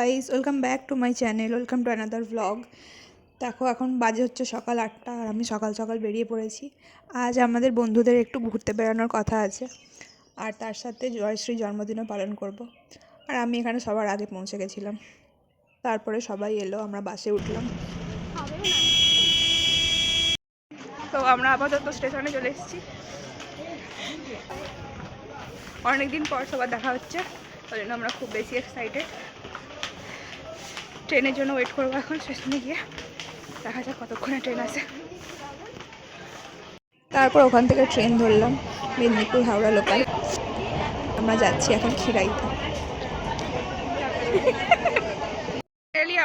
Guys welcome back to my channel welcome to another vlog দেখো, এখন বাজে হচ্ছে সকাল আটটা আর আমি সকাল সকাল বেরিয়ে পড়েছি। আজ আমাদের বন্ধুদের একটু ঘুরতে বেড়ানোর কথা আছে আর তার সাথে জয়শ্রী জন্মদিনও পালন করব। আর আমি এখানে সবার আগে পৌঁছে গেছিলাম। তারপরে সবাই এলো, আমরা বাসে উঠলাম। তো আমরা আপাতত স্টেশনে চলে এসেছি। অনেকদিন পর সবার দেখা হচ্ছে ওই জন্য আমরা খুব বেশি এক্সাইটেড ট্রেনের জন্য ওয়েট করব এখন স্টেশনে গিয়ে। দেখা যাক কতক্ষণে ট্রেন আছে তারপর ওখান থেকে ট্রেন ধরলাম মেদিনীপুর হাওড়া লোকাল আমরা যাচ্ছি এখন খিরাইতে।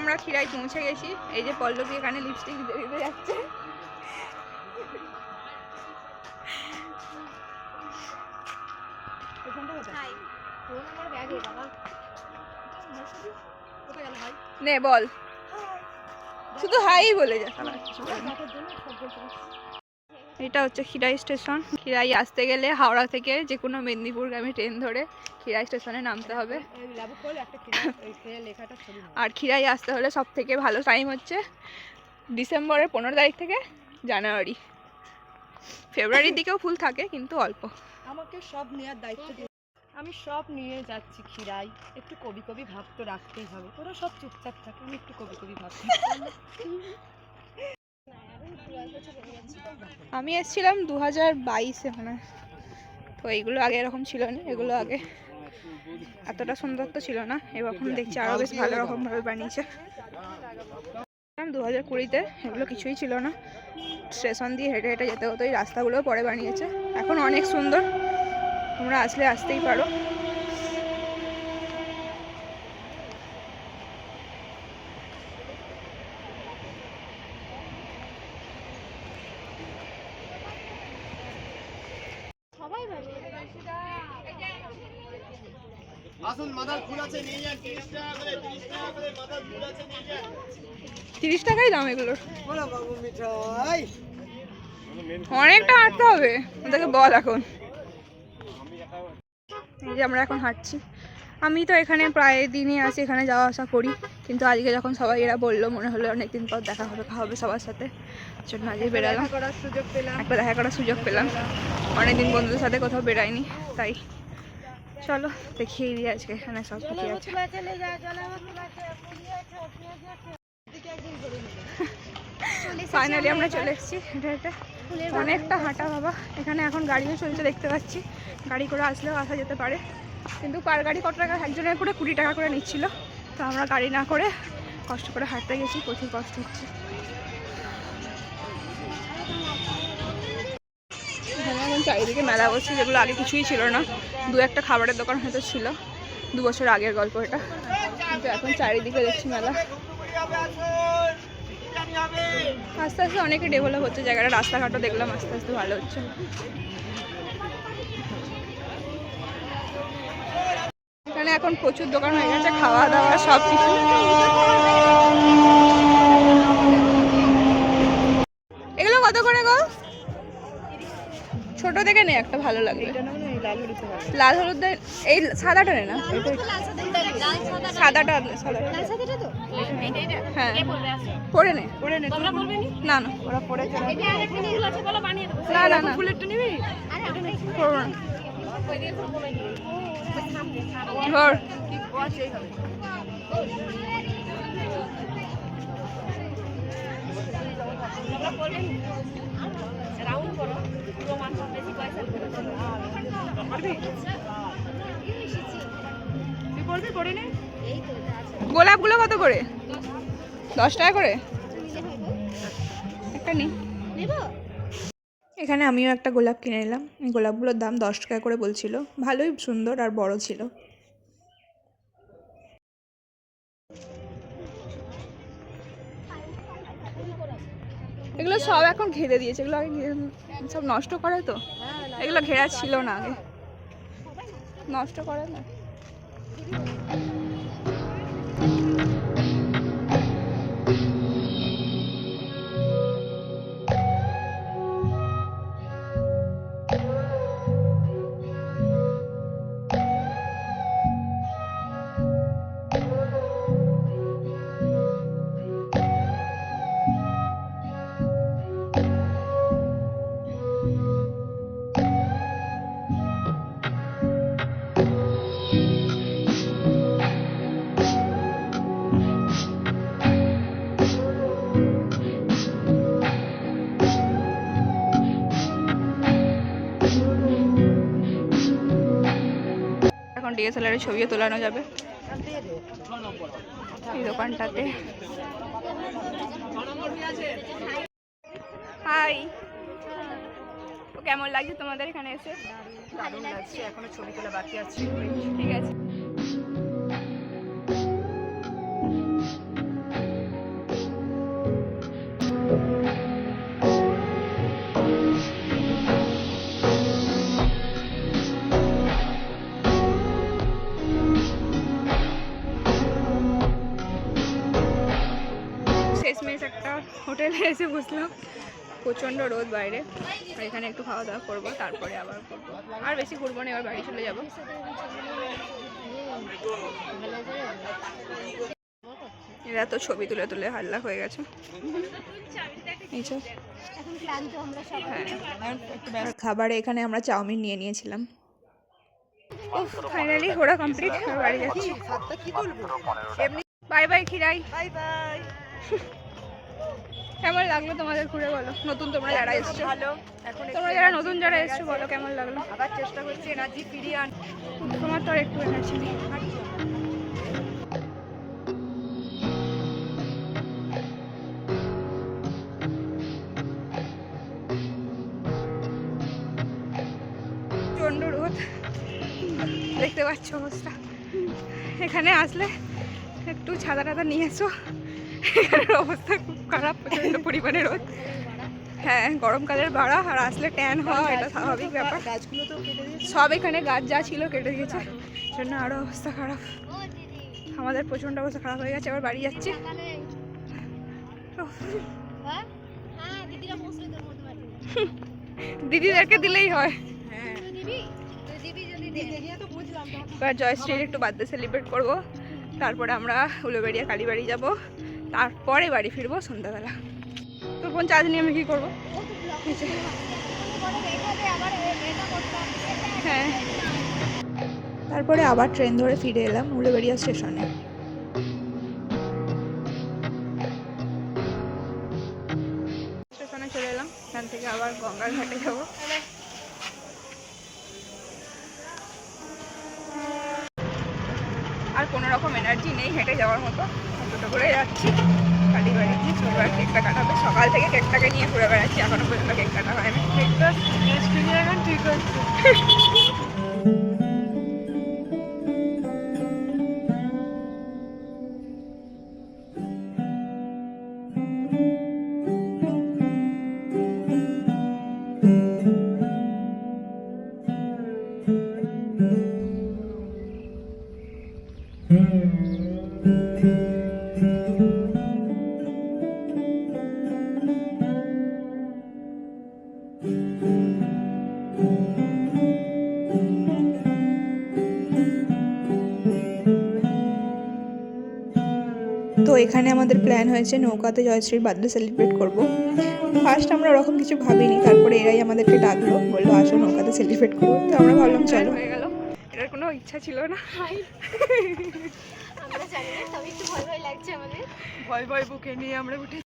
আমরা খিরাই পৌঁছে গেছি। এই যে পল্লবী এখানে লিপস্টিক দিতে দিতে যাচ্ছে। নে বল। শুধু হাই বলে যা। এটা হচ্ছে খিরাই স্টেশন। খিরাই আসতে গেলে হাওড়া থেকে যে কোনো মেদিনীপুর মেদিনীপুরগামী ট্রেন ধরে খিরাই স্টেশনে নামতে হবে। আর খিরাই আসতে হলে সব থেকে ভালো টাইম হচ্ছে ডিসেম্বরের পনেরো তারিখ থেকে জানুয়ারি। ফেব্রুয়ারির দিকেও ফুল থাকে কিন্তু অল্প। আমাকে সব নেওয়ার দায়িত্ব দিয়ে আমি সব নিয়ে যাচ্ছি খিরাই একটু কবি কবি ভাব তো রাখতেই হবে। তোরা সব চুপচাপ থাকে, আমি একটু কবি কবি ভাব আমি এসেছিলাম দু হাজার বাইশে মানে তো এইগুলো আগে এরকম ছিল না, এগুলো আগে। এতটা সুন্দর তো ছিল না এখন দেখছি আরও বেশ ভালো রকমভাবে বানিয়েছে। দু হাজার কুড়িতে, এগুলো কিছুই ছিল না। স্টেশন দিয়ে হেঁটে হেঁটে যেতে হতো, এই রাস্তাগুলো পরে বানিয়েছে। এখন অনেক সুন্দর। তোমরা আসলে আসতেই পারো। তিরিশ টাকাই দাম এগুলোর অনেকটা হাঁটতে হবে ওদেরকে বল এখন। এই যে আমরা এখন হাঁটছি। আমি তো এখানে প্রায় দিনই আসি এখানে যাওয়া আসা করি। কিন্তু আজকে যখন সবাই এরা বলল মনে হলো অনেকদিন পর দেখা হবে খাওয়া হবে সবার সাথে। জন্য আজকে বেরালাম। সুযোগ পেলাম। একটা দেখা করার সুযোগ পেলাম। অনেকদিন বন্ধুদের সাথে কোথাও বেরাইনি তাই। চলো দেখিয়ে দিই আজকে এখানে সব কিছু আছে। ফাইনালি আমরা চলে এসেছি। এটা এটা অনেকটা হাঁটা বাবা। এখানে এখন গাড়িও চলছে, দেখতে পাচ্ছি। গাড়ি করে আসলেও আসা যেতে পারে। কিন্তু পার গাড়ি কত টাকা? একজনের করে কুড়ি টাকা করে নিচ্ছিল। তো আমরা গাড়ি না করে কষ্ট করে হাঁটতে গেছি, প্রচুর কষ্ট হচ্ছে। এখন চারিদিকে মেলা বসছে, যেগুলো আগে কিছুই ছিল না। দু একটা খাবারের দোকান হয়তো ছিল। দু বছর আগের গল্প এটা। কিন্তু এখন চারিদিকে দেখছি মেলা। আস্তে আস্তে অনেকে ডেভেলপ হচ্ছে জায়গাটা। রাস্তাঘাটও দেখলাম আস্তে আস্তে ভালো হচ্ছে। এখানে এখন প্রচুর দোকান হয়ে গেছে খাওয়া দাওয়া সব কিছু। এগুলো কত করে গো? ছোট থেকে নে একটা ভালো লাগবে। লাল হলুদ এই সাদাটা নে না? সাদাটা সাদাটা। হ্যাঁ। পরে নে। পরে নে তোমরা বলবে নি? না না। ওরা পরে চলে না না না বুলেটটা নিবি করব না ধর রাউন্ড করো পুরো মাছ বেশি পয়সা পারবি তুই করবি করে নে। গোলাপগুলো কত করে? দশ টাকা করে? একটা নে। এখানে আমিও একটা গোলাপ কিনে নিলাম। গোলাপগুলোর দাম দশ টাকা করে বলছিল। ভালোই সুন্দর আর বড় ছিল। এগুলো সব এখন ঘেরে দিয়েছে। এগুলো আগে সব নষ্ট করে তো? এগুলো ঘেরা ছিল না আগে। নষ্ট করে না? Thank you. ডিএসএলআর ছবিও তোলানো যাবে। এই দোকানটাতে। হাই। তো কেমন লাগছে তোমাদের এখানে এসে? দারুণ লাগছে এখনও ছবি তোলা বাকি আছে। ঠিক আছে। হোটেলে এসে বসলাম। প্রচণ্ড রোদ বাইরে। আর এখানে একটু খাওয়া দাওয়া করব তারপরে আবার করব। আর বেশি ঘুরবো না এবার বাড়ি চলে যাব। এরা তো ছবি তুলে তুলে হাল্লা হয়ে গেছে। হ্যাঁ। খাবারে এখানে আমরা চাউমিন নিয়ে নিয়েছিলাম। ফাইনালি ঘোরা কমপ্লিট বাড়ি যাচ্ছি। Bye bye Khirai. Bye bye. কেমন লাগল তোমাদের ঘুরে বলো? নতুন তোমরা যারা এসছো। ভালো। এখন তোমরা যারা নতুন যারা এসছো বলো কেমন লাগল? আবার চেষ্টা করছি এনার্জি ফিরিয়ে আন তোমার তো আর একটু এনার্জি নেই। প্রচণ্ড রোদ। দেখতে পাচ্ছ অবস্থা। এখানে আসলে একটু ছাতা টাদা নিয়ে এসো। এখানের অবস্থা খুব খারাপ প্রচণ্ড পরিমাণে রোদ হ্যাঁ গরমকালের ভাড়া আর আসলে ট্যান হয় এটা স্বাভাবিক ব্যাপার সব এখানে গাছ যা ছিল কেটে দিয়েছে জন্য আরও অবস্থা খারাপ আমাদের প্রচণ্ড অবস্থা খারাপ হয়ে গেছে আবার বাড়ি যাচ্ছি দিদিদেরকে দিলেই হয় হ্যাঁ তো বুঝলাম এবার জয়শ্রীর একটু বার্থডে সেলিব্রেট করব তারপরে আমরা উলোবেড়িয়া কালীবাড়ি যাব তারপরে বাড়ি ফিরবো সন্ধ্যাবেলা। তোর ফোন চার্জ নিয়ে আমি কী করব। হ্যাঁ। তারপরে আবার ট্রেন ধরে ফিরে এলাম উলোবেড়িয়া স্টেশনে স্টেশনে চলে এলাম, এখান থেকে আবার গঙ্গার ঘাটে যাব। আর কোনো রকম এনার্জি নেই হেঁটে যাওয়ার মতো। ছোটো করে যাচ্ছি। খালি বাড়ি গিয়ে ছোটবার কেকটা কাটাবে সকাল থেকে কেকটাকে নিয়ে ঘুরে বেড়াচ্ছি এখনও পর্যন্ত কেক কাটা হয়নি। কেকটা এখন ঠিক আছে। তো এখানে আমাদের প্ল্যান হয়েছে নৌকাতে জয়শ্রীর বার্থডে সেলিব্রেট করব। ফার্স্ট আমরা ওরকম কিছু ভাবিনি তারপরে এরাই আমাদেরকে ডাকলো বলল আসো নৌকাতে সেলিব্রেট করব তো আমরা ভাবলাম চলো। হয়ে গেল। এটার কোনো ইচ্ছা ছিল না। আমরা জানি না তবে একটু ভয় ভয় লাগছে আমাদের। ভয় ভয় বুকে নিয়ে আমরা উঠে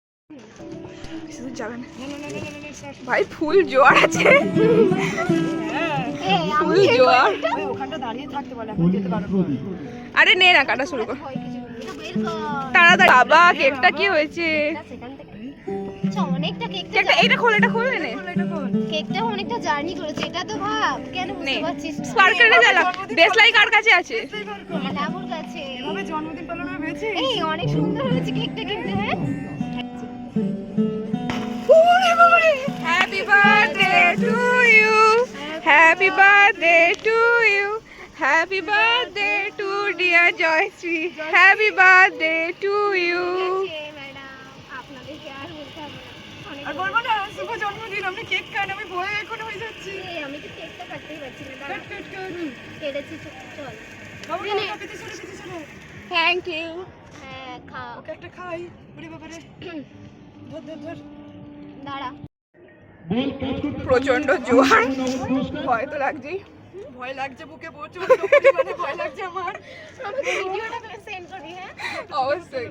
কিছু দূর যাবে না না না না না না, না, সর। ভাই ফুল জোয়ার আছে। হ্যাঁ ফুল জোয়ার। দাঁড়িয়ে থাকতে বলে এখন যেতে পারব না। আরে নে না কাটা শুরু কর। তাড়াতাড়ি। বাবা কেকটা কি হয়েছে? সেখান থেকে আচ্ছা, অনেকটা কেকটা এটা খোল এটা খোল। নে কেকটা অনেকটা জার্নি করেছে এটা তো ভাব কেন বুঝতে পারছিস না? জ্বালা। দেশলাই কার কাছে আছে? লাবুর কাছে। এভাবে জন্মদিন পালন হয়েছে? এই অনেক সুন্দর হয়েছে কেকটা কিন্তু হ্যাঁ? Happy birthday to you happy birthday to you happy birthday to dear Joyshree happy birthday to you আর বলতে হবে আর বলব না শুভ জন্মদিন আমি কেক খান আমি ভয়ে এখন হয়ে যাচ্ছি। আমি তো কেকটা কাটতেই পারছি না কাট, কাট, কাট। কেটেছি চল, বাবু, নে। পেতে চলো, পেতে চলো। থ্যাংক ইউ হ্যাঁ খা ওকে একটা খাই। ওরে বাবারে ধর ধর ধর। দাঁড়া। প্রচণ্ড জোয়ার। ভয় তো লাগছেই। ভয় লাগছে বুকে প্রচুর পরিমাণে ভয় লাগছে আমার আমাকে ভিডিওটা সেন্ড করি হ্যাঁ অবশ্যই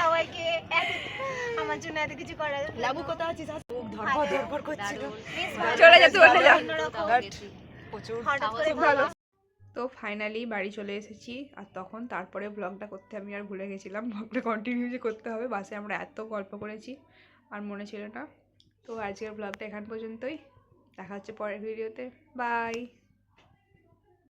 সবাইকে? আমার জন্য এত কিছু লাবু আছিস? ধরপর ধরপর করছিল। চলে যা তুই ওখানে যা। প্রচুর। ভালো। তো ফাইনালি বাড়ি চলে এসেছি। আর তখন তারপরে ব্লগটা করতে আমি আর ভুলে গেছিলাম। ব্লগটা কন্টিনিউ যে করতে হবে। বাসে আমরা এত গল্প করেছি। আর মনে ছিল না। তো আজকের ব্লগটা এখান পর্যন্তই। দেখা হচ্ছে পরের ভিডিওতে বাই